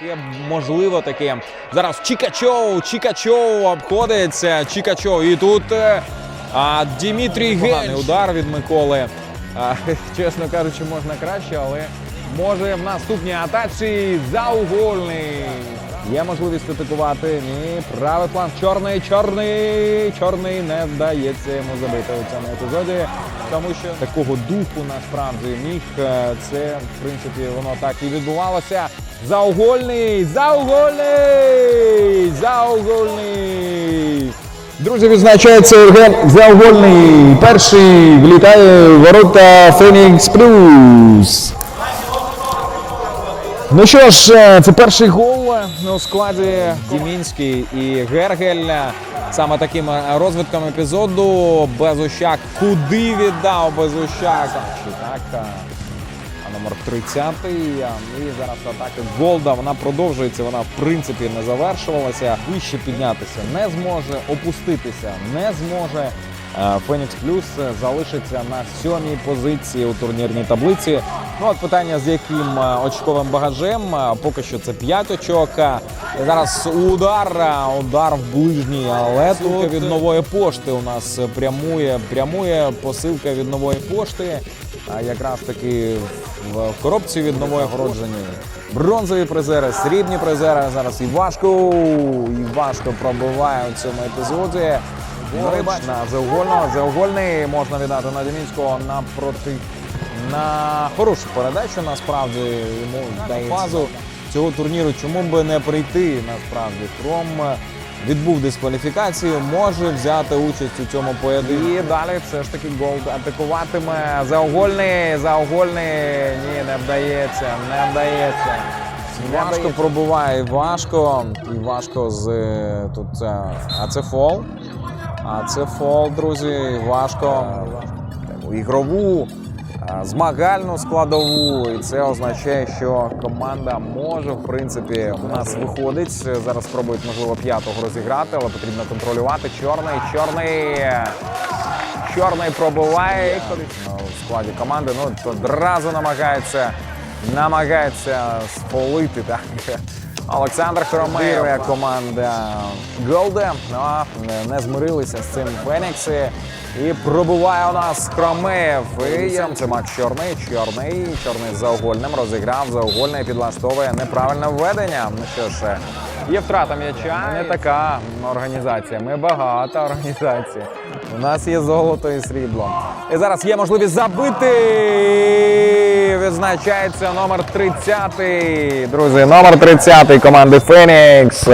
Таке можливо таке. Зараз Чікачоу, Чікачоу обходиться. Чікачоу. І тут е, а, Дімітрій Генч. удар від Миколи. А, чесно кажучи, можна краще, але може в наступній атаці заугольний. Є можливість атакувати. Ні, правий план. Чорний, чорний, чорний не вдається йому забити у цьому епізоді. Тому що такого духу насправді міг. е, Це, в принципі, воно так і відбувалося. Заугольний! Заугольний! Заугольний! Друзі, відзначається Євген Заугольний. Перший влітає ворота Фенікс Плюс. Ну що ж, е, це перший гол. у складі Дімінський і Гергель. Саме таким е, розвитком епізоду Безущак куди віддав Безущак. Так? е, А номер 30 І зараз атака Голда. Вона продовжується. Вона в принципі не завершувалася. Вище піднятися не зможе, опуститися не зможе. Е, Фенікс Плюс залишиться на сьомій позиції у турнірній таблиці. Ну от питання з яким е, очковим багажем. Е, Поки що це 5 очок. Е, Зараз удар, е, удар в ближній, але тут від нової пошти у нас прямує, прямує посилка від нової пошти. А якраз таки в коробці від нової огородження. Бронзові призери, срібні призери. Зараз і важко, і важко пробиває у цьому епізоді. На Зеугольного. Зеугольний можна віддати на Демінського напроти на хорошу передачу. Насправді йому дає фазу цього турніру. Чому б не прийти? Насправді Хром відбув дискваліфікацію, може взяти участь у цьому поєдинку. І далі все ж таки гол атакуватиме Заугольний. Заугольний ні, не вдається, не вдається. Важко пробуває, важко. І важко з е, тут це. А це фол. А це фол, друзі. Важко. Ігрову, змагальну складову. І це означає, що команда може, в принципі, у нас виходить. Зараз спробують, можливо, п'ятого розіграти, але потрібно контролювати. Чорний, чорний. Чорний пробиває. Ну, В складі команди ну, одразу намагається, намагається сполити. Так. Олександр Хоромеєв, команда Голде. Ну, не- не змирилися з цим Фенікси. І пробуває у нас Хромеєв. І це Макс Чорний. Чорний. Чорний з заугольним розіграв. Заугольний підлаштовує неправильне введення. Ну що ж, є втрата м'яча. Не така організація. Ми багата організація. У нас є золото і срібло. І зараз є можливість забити. Відзначається номер 30. Друзі, номер 30 команди Фенікс.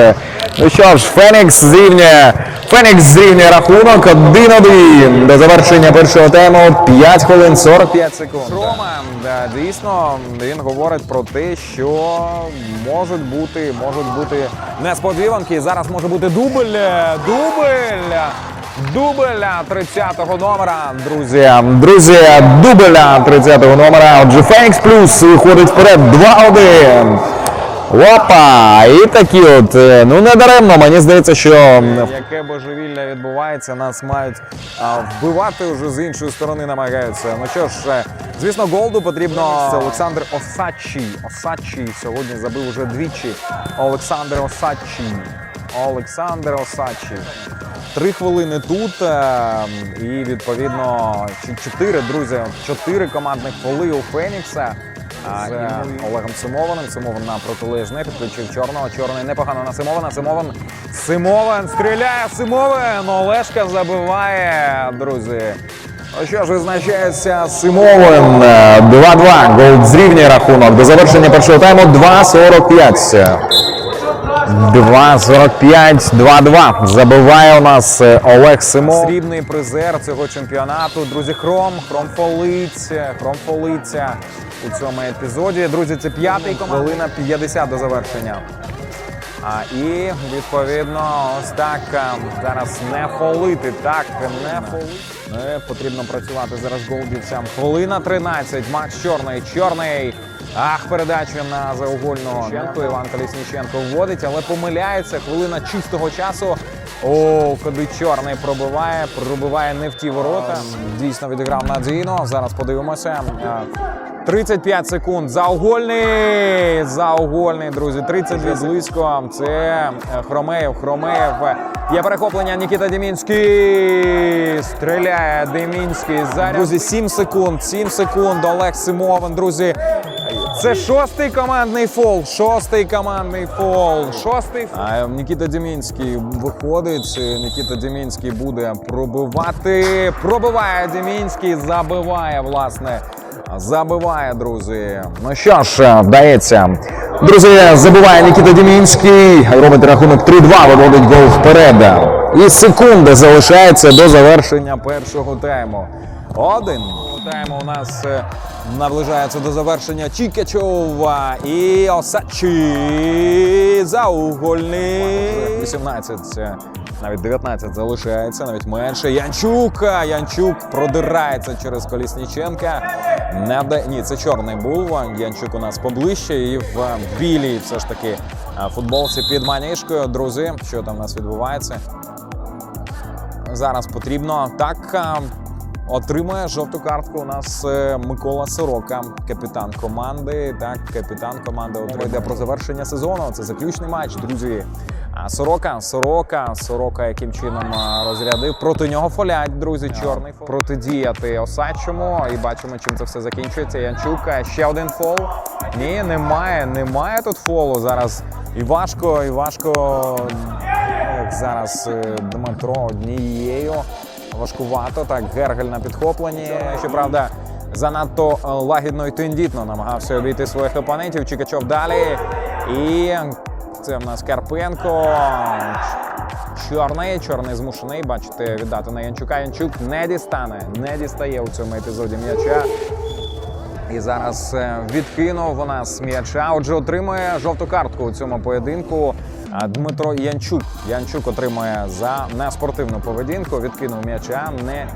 Ну що ж, Фенікс зрівнює. Фенікс зрівнює рахунок 1-1. До завершення першого тайму 5 хвилин 45 секунд. Рома, дійсно, він говорить про те, що можуть бути, можуть бути несподіванки. Зараз може бути дубль. Дубль. Дубля 30-го номера, друзі. Друзі, дубля 30-го номера. Отже, Фенікс Плюс виходить вперед 2-1. Опа! І такі от, е, ну не даремно, мені здається, що яке божевілля відбувається, нас мають а, вбивати вже з іншої сторони намагаються. Ну що ж, е, звісно, голду потрібно. Це Олександр Осадчий. Осадчий сьогодні забив уже двічі. Олександр Осадчий. Олександр Осадчий. Три хвилини тут е, і відповідно чотири друзі, чотири командних фоли у Фенікса. А, з Олегом Симованим. Симован на протилежне підключив чорного. Чорний непогано на Симована. Симован. Симован стріляє. Симован. Олешка забиває, друзі. Ну що ж, визначається Симован. Е, 2-2. Гол зрівнює рахунок. До завершення першого тайму 2-45. 2-45, 2-2. Забиває у нас е, Олег Симов. Срібний призер цього чемпіонату. Друзі, хром, хром фолиться, хром фолиться у цьому епізоді. Друзі, це п'ятий хвилина 50 до завершення. А, і відповідно, ось так е, зараз не фолити. Так, не фолити. Не потрібно працювати зараз голубівцям. Хвилина 13. Макс Чорний. Чорний. Ах, передача на заугольного. Іван Колісніченко вводить, але помиляється. Хвилина чистого часу. О, куди чорний пробиває, пробиває не в ті ворота. Дійсно відіграв надійно. Зараз подивимося. Е, 35 секунд. Заугольний. Заугольний, друзі. 32 близько. Це е, Хромеєв. Хромеєв. Є перехоплення. Нікіта Демінський. Стріляє Демінський. Заряд. Друзі, 7 секунд. 7 секунд. Олег Симовин, друзі. Це шостий командний фол. Шостий командний фол. Шостий. А Нікіта Демінський виходить. Нікіта Демінський буде пробивати. Пробиває Демінський, забиває, власне. Забиває, друзі. Ну що ж, вдається. Друзі, забиває Нікіта Дімінський, робить рахунок 3-2, виводить гол вперед. І секунди залишається до завершення. Завершення першого тайму. Один тайму у нас е, наближається до завершення Чікачова і Осачі заугольний. 18, е, навіть 19 залишається, навіть менше. Янчук. Янчук продирається через Колісніченка. Не вдає. Ні, це чорний був. Янчук у нас поближче і в е, білій все ж таки е, футболці під манішкою. Друзі, що там у нас відбувається? зараз потрібно. Так отримує жовту картку. У нас е, Микола Сорока, капітан команди. Так, капітан команди отримує. Йде про завершення сезону. Це заключний матч, друзі. А Сорока, Сорока, Сорока, яким чином розрядив. Проти нього фолять, друзі, чорний фол. Протидіяти Осадчому. І бачимо, чим це все закінчується. Янчук, ще один фол. Ні, немає, немає тут фолу. Зараз і важко, і важко як зараз е, Дмитро однією. Важкувато. Так, Гергель на підхопленні. Щоправда, занадто лагідно і тендітно намагався обійти своїх опонентів. Чікачов далі. І це в нас Карпенко. Чорний, чорний змушений. Бачите, віддати на Янчука. Янчук не дістане, не дістає у цьому епізоді м'яча. І зараз е, відкинув у нас м'яча. Отже, отримує жовту картку у цьому поєдинку. Дмитро Янчук. Янчук отримує за неспортивну поведінку. Відкинув м'яча, не.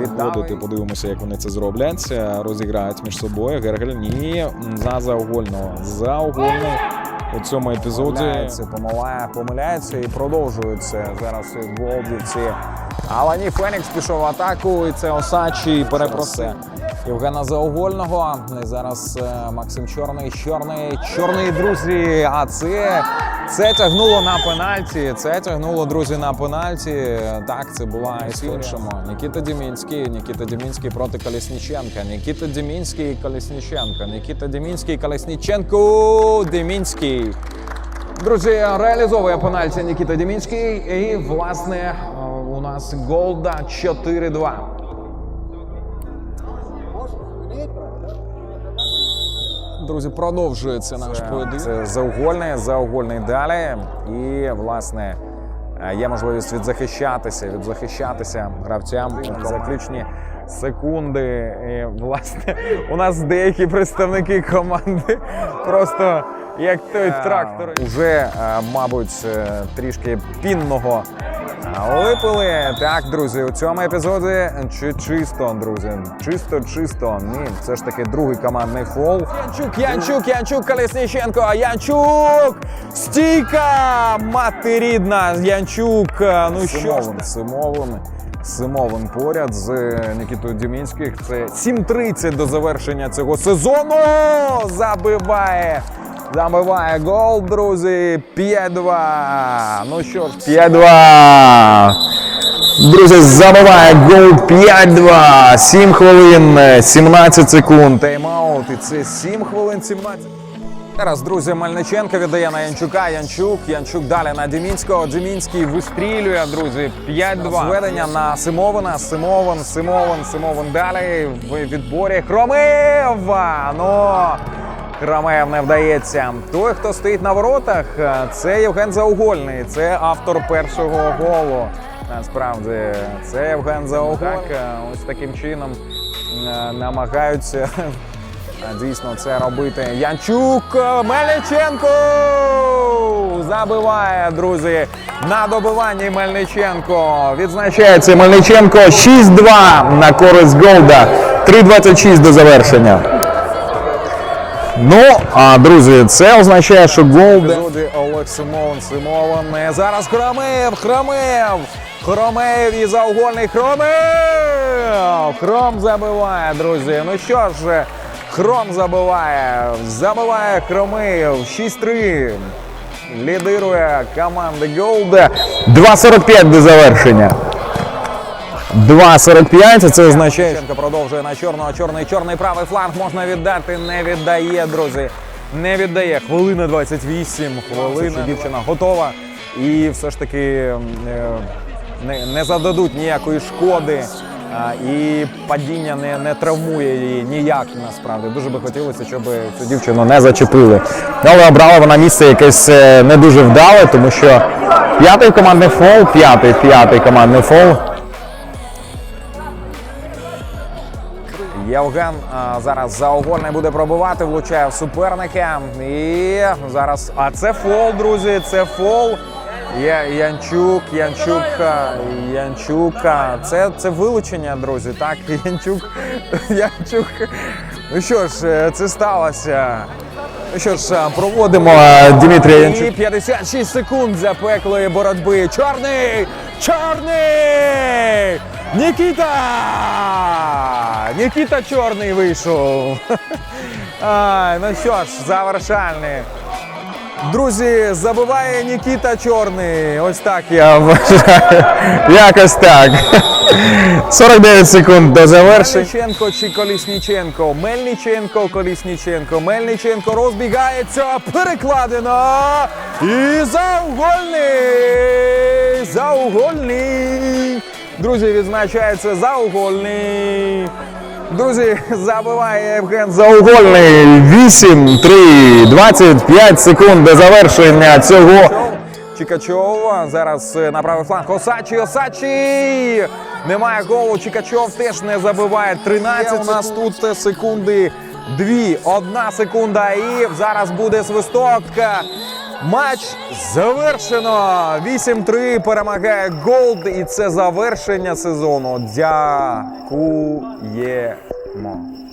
Відводити, подивимося, як вони це зроблять. Розіграють між собою. Гергель ні за заугольного. Заугольний у цьому епізоді. Помиляється, помилає, помиляється і продовжується зараз в голдівці. Але ні, Фенікс пішов в атаку, і це Осачі перепросе. Євгена Заугольного. І зараз е, Максим Чорний, Чорний, Чорний, друзі. А це, це тягнуло на пенальті. Це тягнуло, друзі, на пенальті. Так, це була історія. іншому. Нікіта Дімінський, Нікіта Дімінський проти Колісніченка. Нікіта Дімінський, Колісніченко. Нікіта Дімінський, Колісніченко, Дімінський. Друзі, реалізовує пенальті Нікіта Дімінський. І, власне, у нас голда 4-2. Друзі, продовжується наш поєдинок. Це заугольний, заугольний далі. І, власне, е, є можливість відзахищатися, відзахищатися гравцям в заключні секунди. І, власне, у нас деякі представники команди просто як той трактор. Уже, е, мабуть, е, трішки пінного Випили. Так, друзі, у цьому епізоді чи чисто, друзі. Чисто, чисто. Ні, це ж таки другий командний фол. Янчук, Янчук, Янчук, Колесніченко, Янчук! Стійка! Мати рідна! Янчук! Ну що ж, Симовин. Симовин поряд з Нікітою Дімінських. Це 7.30 до завершення цього сезону. Забиває. Забиває гол, друзі. 5-2. Ну що ж, 5-2. Друзі, забиває гол 5-2. 7 хвилин, 17 секунд. Тайм-аут, і це 7 хвилин 17. Зараз, друзі, Мельниченко віддає на Янчука. Янчук, Янчук далі на Дімінського. Дімінський вистрілює, друзі. 5-2. Зведення на Симовина. Симовин, Симовин, Симовин далі. В відборі Хромева. Ну, Хромеєв не вдається. Той, хто стоїть на воротах, це Євген Заугольний. Це автор першого голу. Насправді, це Євген Заугольний. Так, ось таким чином е, намагаються дійсно це робити. Янчук Мельниченко забиває, друзі. На добиванні Мельниченко. Відзначається Мельниченко 6-2 на користь Голда. 3.26 до завершення. Ну, а друзі, це означає, що Епізоді Олег Симовин. І Зараз Хромеєв, Хромеєв. Хромеєв і заугольний Хромеєв. Хром забиває, друзі. Ну що ж, Хром забиває. Забиває Хромеєв. 6-3. Лідирує команда Голда. 2.45 до завершення. 2.45, це означає. Шенко продовжує на чорного, чорний, чорний правий фланг можна віддати, не віддає, друзі. Не віддає. Хвилина 28, хвилина. Дівчина готова. І все ж таки е, не, не зададуть ніякої шкоди. І падіння не, не травмує її ніяк насправді. Дуже би хотілося, щоб цю дівчину не зачепили. Але обрала вона місце якесь е, не дуже вдале, тому що п'ятий командний фол, п'ятий, п'ятий командний фол. Євген а, зараз заогольний буде пробувати, влучає в суперника. І зараз. А це фол, друзі, це фол. Є Янчук, Янчук, Янчук. Це, це вилучення, друзі. Так, Янчук. Янчук. Ну що ж, е, це сталося. Ну що ж, проводимо а, Дмитрія Янчук. І 56 секунд запеклої боротьби. Чорний! Чорний! Нікіта! Нікіта Чорний вийшов. А, ну що ж, завершальний. Друзі, забиває Нікіта Чорний. Ось так я вважаю. Якось так. 49 секунд до завершення. Мельниченко чи Колісніченко? Мельниченко, Колісніченко. Мельниченко розбігається, перекладено. І заугольний! Заугольний! Друзі, відзначається заугольний. Друзі, забиває Євген Заугольний. 8-3, 25 секунд до завершення цього. Чікачов зараз е, на правий фланг. Осачі, Осачі! Немає голу. Чікачов теж не забиває. 13 у нас тут е, секунди. Дві, одна секунда. І зараз буде свисток. Матч завершено. 8-3 перемагає Голд. І це завершення сезону. 什么